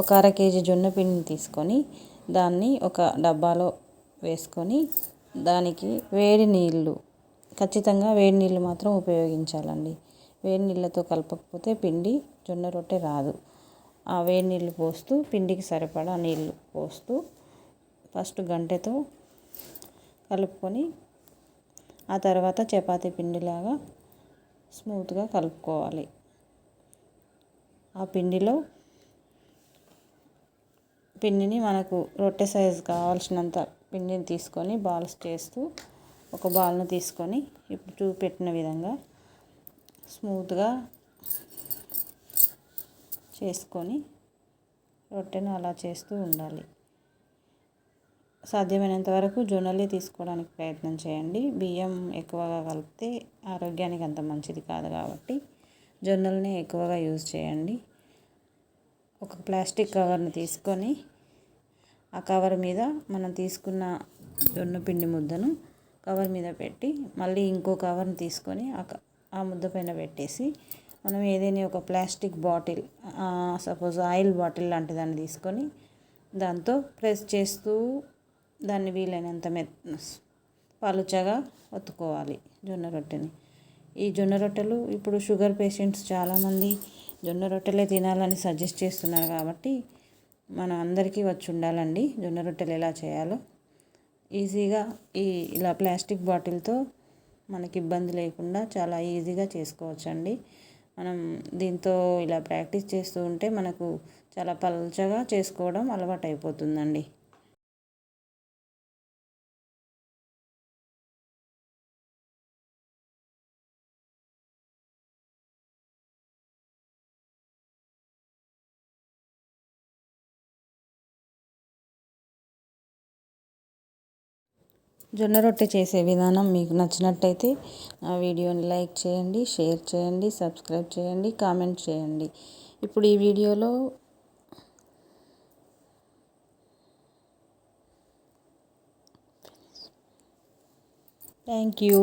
ఒక అర కేజీ జొన్న పిండిని తీసుకొని దాన్ని ఒక డబ్బాలో వేసుకొని దానికి వేడి నీళ్ళు ఖచ్చితంగా వేడి నీళ్ళు మాత్రం ఉపయోగించాలండి. వేడి నీళ్ళతో కలపకపోతే పిండి జొన్న రొట్టె రాదు. ఆ వేడి నీళ్ళు పోస్తూ పిండికి సరిపడా నీళ్ళు పోస్తూ ఫస్ట్ గంటెతో కలుపుకొని ఆ తర్వాత చపాతీ పిండిలాగా స్మూత్గా కలుపుకోవాలి. ఆ పిండిలో పిండిని మనకు రొట్టె సైజు కావాల్సినంత పిండిని తీసుకొని బాల్స్ చేస్తూ ఒక బాల్ను తీసుకొని ఇప్పుడు చూపెట్టిన విధంగా స్మూత్గా చేసుకొని రొట్టెను అలా చేస్తూ ఉండాలి. సాధ్యమైనంత వరకు జొన్నలే తీసుకోవడానికి ప్రయత్నం చేయండి. బియ్యం ఎక్కువగా కలిపితే ఆరోగ్యానికి అంత మంచిది కాదు కాబట్టి జొన్నలనే ఎక్కువగా యూజ్ చేయండి. ఒక ప్లాస్టిక్ కవర్ని తీసుకొని ఆ కవర్ మీద మనం తీసుకున్న జొన్న పిండి ముద్దను కవర్ మీద పెట్టి మళ్ళీ ఇంకో కవర్ని తీసుకొని ఆ ముద్ద పైన పెట్టేసి మనం ఏదైనా ఒక plastic bottle suppose oil bottle లాంటి దాన్ని తీసుకొని దాంతో ప్రెస్ చేస్తూ దాన్ని వీలైనంత మె పలుచగా ఒత్తుకోవాలి జొన్న రొట్టెని. ఈ జొన్న రొట్టెలు ఇప్పుడు షుగర్ పేషెంట్స్ చాలామంది జొన్న రొట్టెలే తినాలని సజెస్ట్ చేస్తున్నారు కాబట్టి మన అందరికీ వచ్చి ఉండాలండి జొన్న రొట్టెలు ఎలా చేయాలో. ఈజీగా ఈ ఇలా ప్లాస్టిక్ బాటిల్తో మనకి ఇబ్బంది లేకుండా చాలా ఈజీగా చేసుకోవచ్చండి. మనం దీంతో ఇలా ప్రాక్టీస్ చేస్తూ ఉంటే మనకు చాలా పల్చగా చేసుకోవడం అలవాటు అయిపోతుందండి జొన్న రొట్టె చేసే విధానం మీకు నచ్చినట్టయితే నా వీడియోని లైక్ చేయండి షేర్ చేయండి సబ్స్క్రైబ్ చేయండి కామెంట్ చేయండి. ఇప్పుడు ఈ వీడియోలో థ్యాంక్ యూ